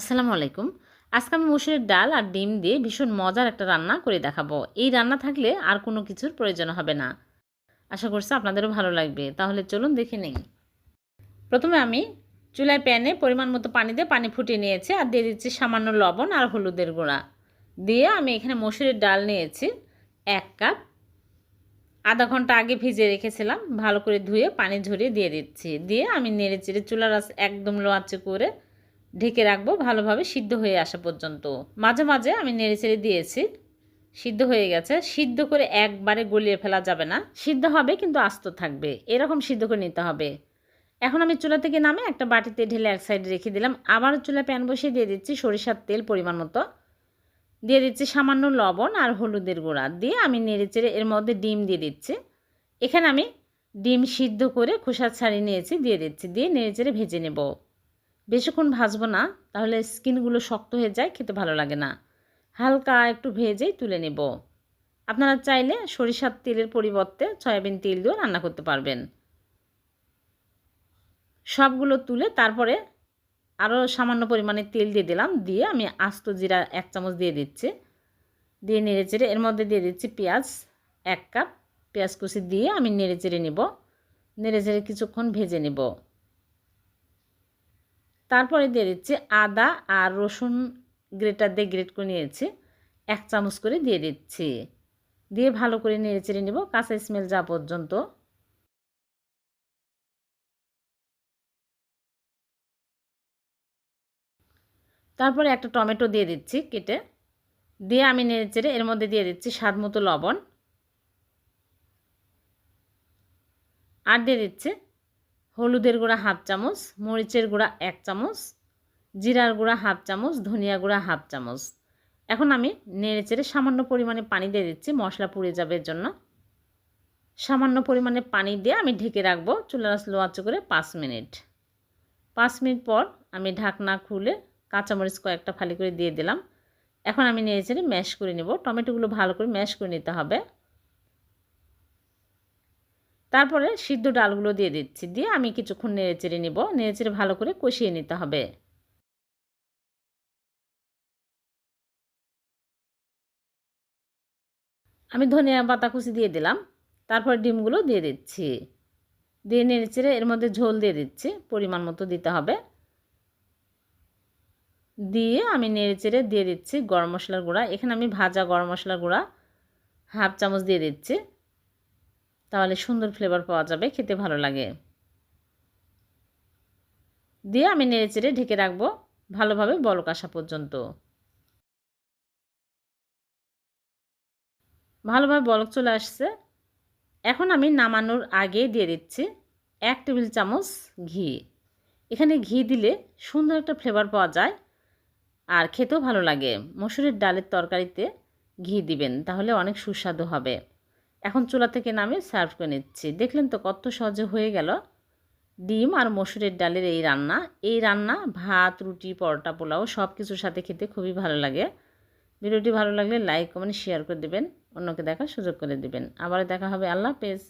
আসসালামু আলাইকুম। আজকে আমি মুসুরের ডাল আর ডিম দিয়ে ভীষণ মজার একটা রান্না করে দেখাবো। এই রান্না থাকলে আর কোনো কিছুর প্রয়োজন হবে না। আশা করছি আপনাদেরও ভালো লাগবে। তাহলে চলুন দেখে নেই। প্রথমে আমি চুলায় প্যানে পরিমাণ মতো পানি দিয়ে পানি ফুটিয়ে নিয়েছি আর দিয়ে দিচ্ছি সামান্য লবণ আর হলুদের গুঁড়া। দিয়ে আমি এখানে মসুরের ডাল নিয়েছি এক কাপ। আধা ঘণ্টা আগে ভিজিয়ে রেখেছিলাম। ভালো করে ধুয়ে পানি ঝরিয়ে দিয়ে দিচ্ছি। দিয়ে আমি নেড়ে চেড়ে চুলার একদম লো আঁচে করে ঢেকে রাখব, ভালোভাবে সিদ্ধ হয়ে আসা পর্যন্ত। মাঝে মাঝে আমি নেড়ে চেড়ে দিয়েছি, সিদ্ধ হয়ে গেছে। সিদ্ধ করে একবারে গলিয়ে ফেলা যাবে না। সিদ্ধ হবে কিন্তু আস্ত থাকবে, এরকম সিদ্ধ করে নিতে হবে। এখন আমি চুলা থেকে নামে একটা বাটিতে ঢেলে এক সাইডে রেখে দিলাম। আবার চুলা প্যান বসিয়ে দিয়ে দিচ্ছি সরিষার তেল পরিমাণ মতো। দিয়ে দিচ্ছি সামান্য লবণ আর হলুদের গুঁড়া। দিয়ে আমি নেড়ে চেড়ে এর মধ্যে ডিম দিয়ে দিচ্ছি। এখানে আমি ডিম সিদ্ধ করে খোসা ছাড়িয়ে নিয়েছি, দিয়ে দিচ্ছি। দিয়ে নেড়ে চেড়ে ভেজে নেব। বেশিক্ষণ ভাজবো না, তাহলে স্কিনগুলো শক্ত হয়ে যায়, খেতে ভালো লাগে না। হালকা একটু ভেজেই তুলে নেব। আপনারা চাইলে সরিষার তেলের পরিবর্তে সয়াবিন তেল দিয়েও রান্না করতে পারবেন। সবগুলো তুলে তারপরে আরও সামান্য পরিমাণে তেল দিয়ে দিলাম, দিয়ে আমি আস্ত জিরা এক চামচ দিয়ে দিচ্ছি। দিয়ে নেড়ে চেড়ে এর মধ্যে দিয়ে দিচ্ছি পেঁয়াজ এক কাপ। পেঁয়াজ কুচি দিয়ে আমি নেড়ে চেড়ে নেব। নেড়ে চেড়ে কিছুক্ষণ ভেজে নেব। তারপরে দিয়ে দিচ্ছি আদা আর রসুন গ্রেটার দিয়ে গ্রেট করে নিয়েছি। এক চামচ করে দিয়ে দিচ্ছি। দিয়ে ভালো করে নেড়ে চেড়ে নেব, কাঁচা স্মেল যা পর্যন্ত। তারপরে একটা টমেটো দিয়ে দিচ্ছি কেটে। দিয়ে আমি নেড়ে চেড়ে এর মধ্যে দিয়ে দিচ্ছি স্বাদ মতো লবণ। আর দিয়ে দিচ্ছি হলুদের গুঁড়া হাফ চামচ, মরিচের গুঁড়া এক চামচ, জিরার গুঁড়া হাফ চামচ, ধনিয়া গুঁড়া হাফ চামচ। এখন আমি নেড়ে চেড়ে সামান্য পরিমাণে পানি দিয়ে দিচ্ছি, মশলা পুড়ে যাবে জন্য। সামান্য পরিমাণে পানি দিয়ে আমি ঢেকে রাখব চুলার স্লো আঁচে করে পাঁচ মিনিট। পাঁচ মিনিট পর আমি ঢাকনা খুলে কাঁচামরিচ কয়েকটা ফালি করে দিয়ে দিলাম। এখন আমি নেড়ে চেড়ে ম্যাশ করে নেব। টমেটোগুলো ভালো করে ম্যাশ করে নিতে হবে। তারপরে সিদ্ধ ডালগুলো দিয়ে দিচ্ছি। দিয়ে আমি কিছুক্ষণ নেড়ে চেড়ে নেব। নেড়ে চেড়ে ভালো করে কষিয়ে নিতে হবে। আমি ধনিয়া পাতা কুচি দিয়ে দিলাম। তারপর ডিমগুলো দিয়ে দিচ্ছি। দিয়ে নেড়ে চেড়ে এর মধ্যে ঝোল দিয়ে দিচ্ছি। পরিমাণ মতো দিতে হবে। দিয়ে আমি নেড়ে চেড়ে দিয়ে দিচ্ছি গরম মশলার গুঁড়া। এখানে আমি ভাজা গরম মশলার গুঁড়া হাফ চামচ দিয়ে দিচ্ছি। তাহলে সুন্দর ফ্লেভার পাওয়া যাবে, খেতে ভালো লাগে। দিয়ে আমি নেড়ে চেড়ে ঢেকে রাখব ভালোভাবে বলক আসা পর্যন্ত। ভালোভাবে বলক চলে আসছে। এখন আমি নামানোর আগে দিয়ে দিচ্ছি এক টেবিল চামচ ঘি। এখানে ঘি দিলে সুন্দর একটা ফ্লেভার পাওয়া যায় আর খেতেও ভালো লাগে। মসুরের ডালের তরকারিতে ঘি দিবেন, তাহলে অনেক সুস্বাদু হবে। এখন চুলা থেকে নামে সার্ভ করে নিচ্ছি। দেখলেন তো কত সহজে হয়ে গেল। ডিম আর মসুরের ডালের এই রান্না। এই রান্না, ভাত, রুটি, পরোটা, পোলাও সব কিছুর সাথে খেতে খুবই ভালো লাগে। ভিডিওটি ভালো লাগলে লাইক, কমেন্ট, শেয়ার করে দেবেন। অন্যকে দেখার সুযোগ করে দেবেন। আবার দেখা হবে। আল্লাহ হাফেজ।